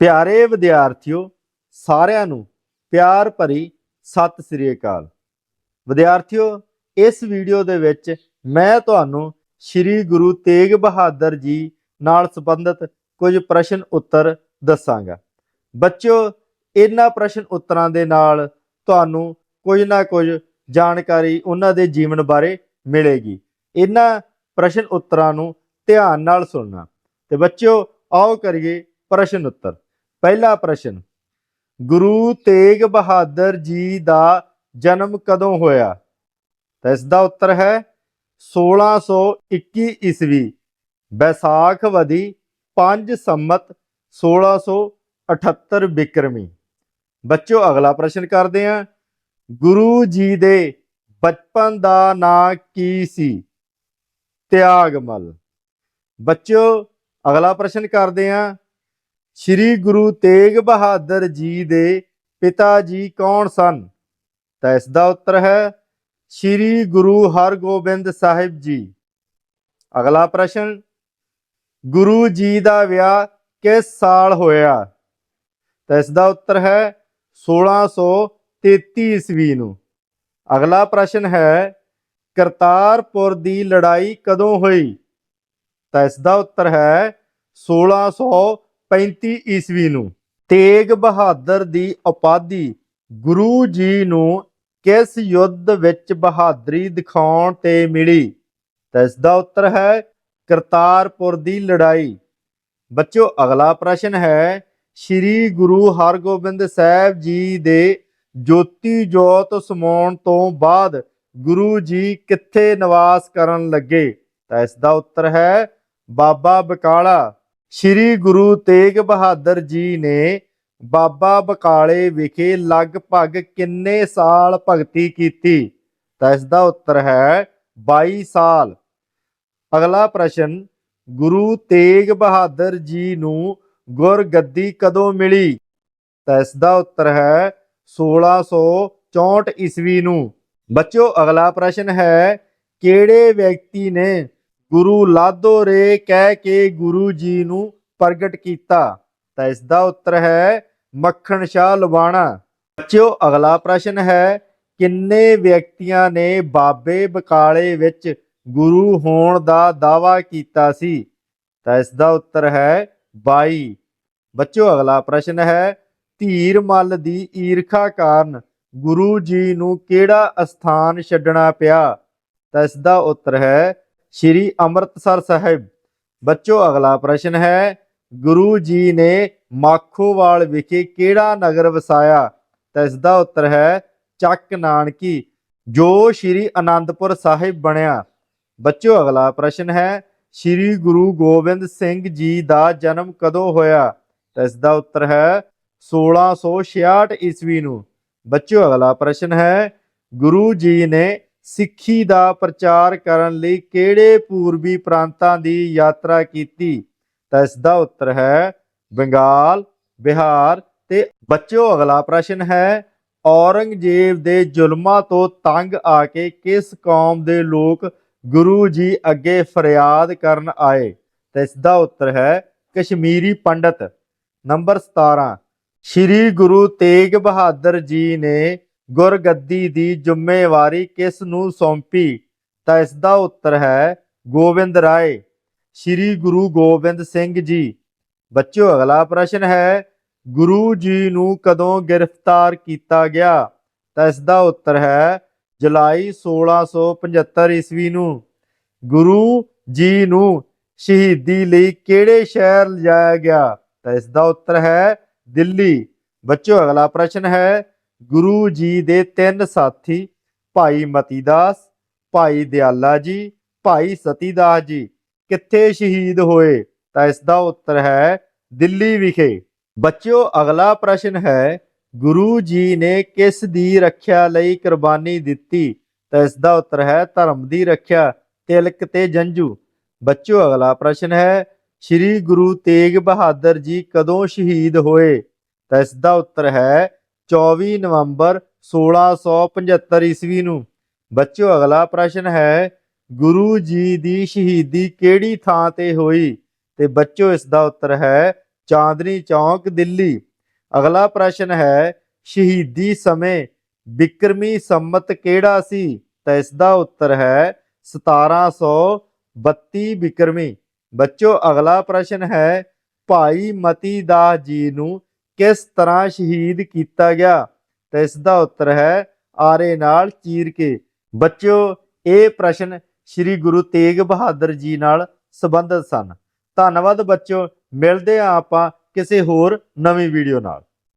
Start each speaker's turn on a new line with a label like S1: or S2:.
S1: ਪਿਆਰੇ ਵਿਦਿਆਰਥੀਓ, ਸਾਰਿਆਂ ਨੂੰ ਪਿਆਰ ਭਰੀ ਸਤਿ ਸ੍ਰੀ ਅਕਾਲ। ਵਿਦਿਆਰਥੀਓ, ਇਸ ਵੀਡੀਓ ਦੇ ਵਿੱਚ ਮੈਂ ਤੁਹਾਨੂੰ ਸ੍ਰੀ ਗੁਰੂ ਤੇਗ ਬਹਾਦਰ ਜੀ ਨਾਲ ਸੰਬੰਧਿਤ ਕੁਝ ਪ੍ਰਸ਼ਨ ਉੱਤਰ ਦੱਸਾਂਗਾ। ਬੱਚਿਓ, ਇਹਨਾਂ ਪ੍ਰਸ਼ਨ ਉੱਤਰਾਂ ਦੇ ਨਾਲ ਤੁਹਾਨੂੰ ਕੁਝ ਨਾ ਕੁਝ ਜਾਣਕਾਰੀ ਉਹਨਾਂ ਦੇ ਜੀਵਨ ਬਾਰੇ ਮਿਲੇਗੀ। ਇਹਨਾਂ ਪ੍ਰਸ਼ਨ ਉੱਤਰਾਂ ਨੂੰ ਧਿਆਨ ਨਾਲ ਸੁਣਨਾ। ਤੇ ਬੱਚਿਓ, ਆਓ ਕਰੀਏ ਪ੍ਰਸ਼ਨ ਉੱਤਰ। ਪਹਿਲਾ ਪ੍ਰਸ਼ਨ, ਗੁਰੂ ਤੇਗ ਬਹਾਦਰ ਜੀ ਦਾ ਜਨਮ ਕਦੋਂ ਹੋਇਆ? ਤਾਂ ਇਸ ਦਾ ਉੱਤਰ ਹੈ 1621 ਈਸਵੀ ਵੈਸਾਖ ਵਦੀ 5 ਸੰਮਤ 1678 ਬਿਕਰਮੀ। ਬੱਚਿਓ, ਅਗਲਾ ਪ੍ਰਸ਼ਨ ਕਰਦੇ ਹਾਂ, ਗੁਰੂ ਜੀ ਦੇ ਬਚਪਨ ਦਾ ਨਾਂ ਕੀ ਸੀ? ਤਿਆਗਮਲ। ਬੱਚਿਓ, ਅਗਲਾ ਪ੍ਰਸ਼ਨ ਕਰਦੇ ਹਾਂ ਸ੍ਰੀ ਗੁਰੂ ਤੇਗ ਬਹਾਦਰ ਜੀ ਦੇ ਪਿਤਾ ਜੀ ਕੌਣ ਸਨ? ਤਾਂ ਇਸ ਦਾ ਉੱਤਰ ਹੈ ਸ੍ਰੀ ਗੁਰੂ ਹਰਗੋਬਿੰਦ ਸਾਹਿਬ ਜੀ। ਅਗਲਾ ਪ੍ਰਸ਼ਨ, ਗੁਰੂ ਜੀ ਦਾ ਵਿਆਹ ਕਿਸ ਸਾਲ ਹੋਇਆ? ਤਾਂ ਇਸ ਦਾ ਉੱਤਰ ਹੈ 1633 ਈਸਵੀ ਨੂੰ। ਅਗਲਾ ਪ੍ਰਸ਼ਨ ਹੈ, ਕਰਤਾਰਪੁਰ ਦੀ ਲੜਾਈ ਕਦੋਂ ਹੋਈ? ਤਾਂ ਇਸ ਦਾ ਉੱਤਰ ਹੈ 1635 ਈਸਵੀ ਨੂੰ। ਤੇਗ ਬਹਾਦਰ ਦੀ ਉਪਾਧੀ ਗੁਰੂ ਜੀ ਨੂੰ ਕਿਸ ਯੁੱਧ ਵਿੱਚ ਬਹਾਦਰੀ ਦਿਖਾਉਣ ਤੇ ਮਿਲੀ? ਤਾਂ ਇਸ ਦਾ ਉੱਤਰ ਹੈ ਕਰਤਾਰਪੁਰ ਦੀ ਲੜਾਈ। ਬੱਚਿਓ, ਅਗਲਾ ਪ੍ਰਸ਼ਨ ਹੈ, ਸ੍ਰੀ ਗੁਰੂ ਹਰਗੋਬਿੰਦ ਸਾਹਿਬ ਜੀ ਦੇ ਜੋਤੀ ਜੋਤ ਸਮਾਉਣ ਤੋਂ ਬਾਅਦ ਗੁਰੂ ਜੀ ਕਿੱਥੇ ਨਿਵਾਸ ਕਰਨ ਲੱਗੇ? ਤਾਂ ਇਸ ਦਾ ਉੱਤਰ ਹੈ ਬਾਬਾ ਬਕਾਲਾ। ਸ੍ਰੀ ਗੁਰੂ ਤੇਗ ਬਹਾਦਰ ਜੀ ਨੇ ਬਾਬਾ ਬਕਾਲੇ ਵਿਖੇ ਲਗਭਗ ਕਿੰਨੇ ਸਾਲ ਭਗਤੀ ਕੀਤੀ? ਤਾਂ ਇਸ ਦਾ ਉੱਤਰ ਹੈ 22 ਸਾਲ। ਅਗਲਾ ਪ੍ਰਸ਼ਨ, ਗੁਰੂ ਤੇਗ ਬਹਾਦਰ ਜੀ ਨੂੰ ਗੁਰਗੱਦੀ ਕਦੋਂ ਮਿਲੀ? ਤਾਂ ਇਸ ਦਾ ਉੱਤਰ ਹੈ 1664 ਈਸਵੀ ਨੂੰ। ਬੱਚਿਓ, ਅਗਲਾ ਪ੍ਰਸ਼ਨ ਹੈ ਕਿਹੜੇ ਵਿਅਕਤੀ ਨੇ ਗੁਰੂ ਲਾਧੋ ਰੇ ਕਹਿ ਕੇ ਗੁਰੂ ਜੀ ਨੂੰ ਪ੍ਰਗਟ ਕੀਤਾ। ਤਾਂ ਇਸ ਦਾ ਉੱਤਰ ਹੈ, ਮੱਖਣ ਸ਼ਾਹ ਲਵਾਣਾ ਬੱਚਿਓ, ਅਗਲਾ ਪ੍ਰਸ਼ਨ ਹੈ, ਕਿੰਨੇ ਵਿਅਕਤੀਆਂ ਨੇ ਬਾਬੇ ਬਕਾਲੇ ਵਿੱਚ ਗੁਰੂ ਹੋਣ ਦਾ ਦਾਵਾ ਕੀਤਾ ਸੀ? ਤਾਂ ਇਸ ਦਾ ਉੱਤਰ ਹੈ 22 ਬੱਚਿਓ, ਅਗਲਾ ਪ੍ਰਸ਼ਨ ਹੈ, ਧੀਰ ਮੱਲ ਦੀ ਈਰਖਾ ਕਾਰਨ ਗੁਰੂ ਜੀ ਨੂੰ ਕਿਹੜਾ ਅਸਥਾਨ ਛੱਡਣਾ ਪਿਆ? ਤਾਂ ਇਸ ਦਾ ਉੱਤਰ ਹੈ ਸ਼੍ਰੀ ਅੰਮ੍ਰਿਤਸਰ ਸਾਹਿਬ। ਬੱਚੋ, ਅਗਲਾ ਪ੍ਰਸ਼ਨ ਹੈ, ਗੁਰੂ ਜੀ ਨੇ ਮਾਖੋਵਾਲ ਵਿਖੇ ਕਿਹੜਾ ਨਗਰ ਵਸਾਇਆ? ਤਾਂ ਇਸ ਦਾ ਉੱਤਰ ਹੈ, ਚੱਕ ਨਾਨਕੀ, ਜੋ ਸ਼੍ਰੀ ਅਨੰਦਪੁਰ ਸਾਹਿਬ ਬਣਿਆ। ਬੱਚੋ, ਅਗਲਾ ਪ੍ਰਸ਼ਨ ਹੈ, ਸ਼੍ਰੀ ਗੁਰੂ ਗੋਬਿੰਦ ਸਿੰਘ ਜੀ ਦਾ ਜਨਮ ਕਦੋਂ ਹੋਇਆ? ਤਾਂ ਇਸ ਦਾ ਉੱਤਰ ਹੈ 1666 ਈਸਵੀ ਨੂੰ। ਬੱਚਿਓ ਅਗਲਾ ਪ੍ਰਸ਼ਨ ਹੈ, ਗੁਰੂ ਜੀ ਨੇ ਸਿੱਖੀ ਦਾ ਪ੍ਰਚਾਰ ਕਰਨ ਲਈ ਕਿਹੜੇ ਪੂਰਬੀ ਪ੍ਰਾਂਤਾਂ ਦੀ ਯਾਤਰਾ ਕੀਤੀ? ਤਾਂ ਇਸ ਦਾ ਉੱਤਰ ਹੈ ਬੰਗਾਲ, ਬਿਹਾਰ ਤੇ ਬੱਚਿਓ ਅਗਲਾ ਪ੍ਰਸ਼ਨ ਹੈ, ਔਰੰਗਜ਼ੇਬ ਦੇ ਜ਼ੁਲਮਾਂ ਤੋਂ ਤੰਗ ਆ ਕੇ ਕਿਸ ਕੌਮ ਦੇ ਲੋਕ ਗੁਰੂ ਜੀ ਅੱਗੇ ਫਰਿਆਦ ਕਰਨ ਆਏ? ਤਾਂ ਇਸ ਦਾ ਉੱਤਰ ਹੈ ਕਸ਼ਮੀਰੀ ਪੰਡਤ। ਨੰਬਰ 17 ਸ਼੍ਰੀ ਗੁਰੂ ਤੇਗ ਬਹਾਦਰ ਜੀ ਨੇ ਗੁਰਗੱਦੀ ਦੀ ਜ਼ਿੰਮੇਵਾਰੀ ਕਿਸ ਨੂੰ ਸੌਂਪੀ? ਤਾਂ ਇਸ ਦਾ ਉੱਤਰ ਹੈ, ਗੋਬਿੰਦ ਰਾਏ। ਸ਼੍ਰੀ ਗੁਰੂ ਗੋਬਿੰਦ ਸਿੰਘ ਜੀ। ਬੱਚਿਓ, ਅਗਲਾ ਪ੍ਰਸ਼ਨ ਹੈ, ਗੁਰੂ ਜੀ ਨੂੰ ਕਦੋਂ ਗ੍ਰਿਫਤਾਰ ਕੀਤਾ ਗਿਆ? ਤਾਂ ਇਸ ਦਾ ਉੱਤਰ ਹੈ, ਜੁਲਾਈ 1675 ਈਸਵੀ ਨੂੰ। ਗੁਰੂ ਜੀ ਨੂੰ ਸ਼ਹੀਦੀ ਲਈ ਕਿਹੜੇ ਸ਼ਹਿਰ ਲਿਜਾਇਆ ਗਿਆ? ਤਾਂ ਇਸ ਦਾ ਉੱਤਰ ਹੈ, ਦਿੱਲੀ। ਬੱਚਿਓ, ਅਗਲਾ ਪ੍ਰਸ਼ਨ ਹੈ ਗੁਰੂ ਜੀ ਦੇ ਤਿੰਨ ਸਾਥੀ, ਭਾਈ ਮਤੀਦਾਸ, ਭਾਈ ਦਿਆਲਾ ਜੀ, ਭਾਈ ਸਤੀਦਾਸ ਜੀ, ਕਿੱਥੇ ਸ਼ਹੀਦ ਹੋਏ? ਤਾਂ ਇਸ ਦਾ ਉੱਤਰ ਹੈ ਦਿੱਲੀ ਵਿਖੇ। ਬੱਚਿਓ, ਅਗਲਾ ਪ੍ਰਸ਼ਨ ਹੈ, ਗੁਰੂ ਜੀ ਨੇ ਕਿਸ ਦੀ ਰੱਖਿਆ ਲਈ ਕੁਰਬਾਨੀ ਦਿੱਤੀ? ਤਾਂ ਇਸ ਦਾ ਉੱਤਰ ਹੈ ਧਰਮ ਦੀ ਰੱਖਿਆ, ਤਿਲਕ ਤੇ ਜੰਝੂ। ਬੱਚਿਓ, ਅਗਲਾ ਪ੍ਰਸ਼ਨ ਹੈ, ਸ਼੍ਰੀ ਗੁਰੂ ਤੇਗ ਬਹਾਦਰ ਜੀ ਕਦੋਂ ਸ਼ਹੀਦ ਹੋਏ? ਤਾਂ ਇਸ ਦਾ ਉੱਤਰ ਹੈ 24 ਨਵੰਬਰ 1675 ਈਸਵੀ ਨੂੰ। ਬੱਚਿਓ, ਅਗਲਾ ਪ੍ਰਸ਼ਨ ਹੈ, ਗੁਰੂ ਜੀ ਦੀ ਸ਼ਹੀਦੀ ਕਿਹੜੀ ਥਾਂ ਤੇ ਹੋਈ? ਤੇ ਬੱਚਿਓ, ਇਸ ਦਾ ਉੱਤਰ ਹੈ, ਚਾਂਦਨੀ ਚੌਕ, ਦਿੱਲੀ। ਅਗਲਾ ਪ੍ਰਸ਼ਨ ਹੈ, ਸ਼ਹੀਦੀ ਸਮੇਂ ਬਿਕਰਮੀ ਸੰਮਤ ਕਿਹੜਾ ਸੀ? ਤਾਂ ਇਸ ਦਾ ਉੱਤਰ ਹੈ 1732 ਬਿਕਰਮੀ। ਬੱਚੋ ਅਗਲਾ ਪ੍ਰਸ਼ਨ ਹੈ, ਭਾਈ ਮਤੀ ਦਾਸ ਜੀ ਨੂੰ ਕਿਸ ਤਰ੍ਹਾਂ ਸ਼ਹੀਦ ਕੀਤਾ ਗਿਆ? ਤਾਂ ਇਸ ਦਾ ਉੱਤਰ ਹੈ, ਆਰੇ ਨਾਲ ਚੀਰ ਕੇ। ਬੱਚਿਓ, ਇਹ ਪ੍ਰਸ਼ਨ ਸ੍ਰੀ ਗੁਰੂ ਤੇਗ ਬਹਾਦਰ ਜੀ ਨਾਲ ਸੰਬੰਧਿਤ ਸਨ। ਧੰਨਵਾਦ ਬੱਚਿਓ, ਮਿਲਦੇ ਹਾਂ ਆਪਾਂ ਕਿਸੇ ਹੋਰ ਨਵੀਂ ਵੀਡੀਓ ਨਾਲ।